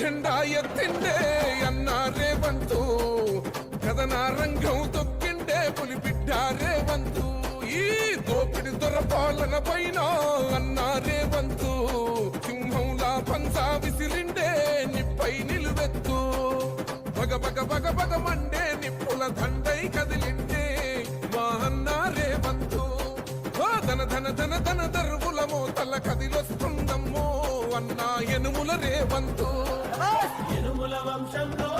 జెండా ఎత్తిండే అన్నారే వంతు. కథన రంగం తొక్కిండే బిడ్డారే వంతు. ఈ దోపిడి దొరపాలన పైన అన్నారే వంతు. సింహంలా పంచా విసిరిండే నిప్పై నిలువెత్తు. పగ పగ పగ Ağlamsam da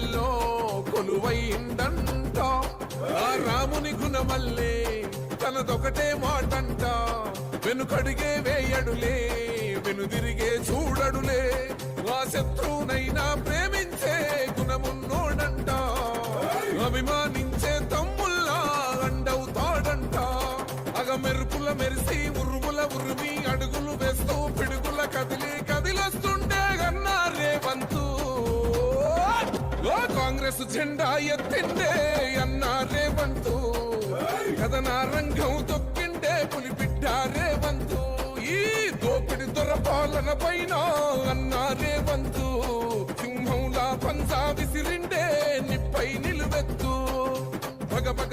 గుండెల్లో కొలువైందంట. ఆ రాముని గుణమల్లే తనదొకటే మాటంట. వెనుకడిగే వేయడులే వెనుదిరిగే చూడడులే. ఆ శత్రువునైనా ప్రేమించే గుణమున్నోడంట. అభిమాని కాంగ్రెస్ జెండా ఎత్తిండే అన్నారే వంతు కథన రంగం తొక్కిండే పులిబిడ్డ వంతు ఈ దోపిడి దొర పాలన పైన అన్నారే వంతు సింహంలా పంజా విసిరిండే నిప్పై నిలువెత్తు. బగ బగ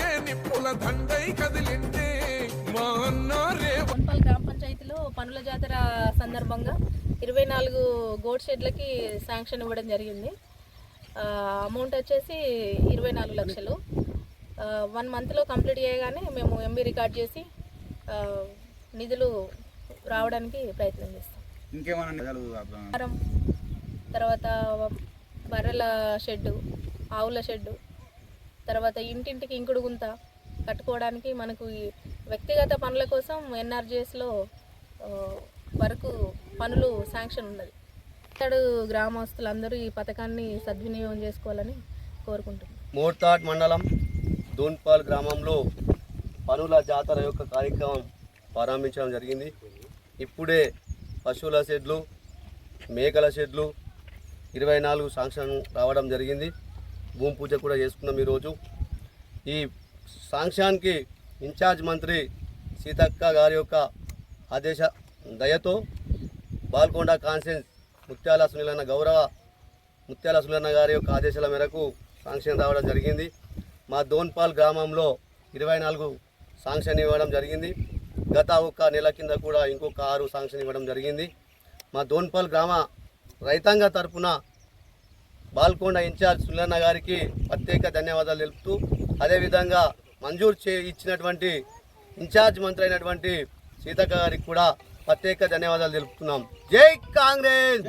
సందర్భంగా ఇరవై నాలుగు గోడ్ షెడ్లకి శాంక్షన్ ఇవ్వడం జరిగింది. అమౌంట్ వచ్చేసి ఇరవై నాలుగు లక్షలు. వన్ మంత్లో కంప్లీట్ చేయగానే మేము ఎంబీ రికార్డ్ చేసి నిధులు రావడానికి ప్రయత్నం చేస్తాం. ఇంకేమైనా తర్వాత బర్రెల షెడ్డు ఆవుల షెడ్డు తర్వాత ఇంటింటికి ఇంకుడు గుంత కట్టుకోవడానికి మనకు వ్యక్తిగత పనుల కోసం ఎన్ఆర్జిఎస్లో వరకు పనులు శాంక్షన్ ఉన్నది. ఇక్కడ గ్రామస్తులందరూ ఈ పథకాన్ని సద్వినియోగం చేసుకోవాలని కోరుకుంటున్నాం మోర్తాడ్ మండలం దూన్పాల్ గ్రామంలో పనుల జాతర యొక్క కార్యక్రమం ప్రారంభించడం జరిగింది. ఇప్పుడే పశువుల షెడ్లు మేకల షెడ్లు ఇరవై నాలుగు శాంక్షన్ రావడం జరిగింది. భూమి పూజ కూడా చేసుకున్నాం ఈరోజు. ఈ శాంక్షన్కి ఇన్ఛార్జ్ మంత్రి సీతక్క గారి యొక్క ఆదేశ దయతో బాల్కొండ కాన్సెన్స్ ముత్యాల సునీలన్న గౌరవ ముత్యాల సులన్న గారి యొక్క ఆదేశాల మేరకు శాంక్షన్ రావడం జరిగింది. మా దోన్పాల్ గ్రామంలో ఇరవై నాలుగు శాంక్షన్ ఇవ్వడం జరిగింది. గత ఒక నెల కింద కూడా ఇంకొక ఆరు శాంక్షన్ ఇవ్వడం జరిగింది. మా దోన్పాల్ గ్రామ రైతాంగ తరపున బాల్కొండ ఇన్ఛార్జ్ సులన్న గారికి ప్రత్యేక ధన్యవాదాలు తెలుపుతూ అదేవిధంగా మంజూరు చే ఇచ్చినటువంటి ఇన్ఛార్జ్ మంత్రి అయినటువంటి సీతక్క గారికి కూడా ప్రత్యేక ధన్యవాదాలు తెలుపుతున్నాం. జై కాంగ్రెస్!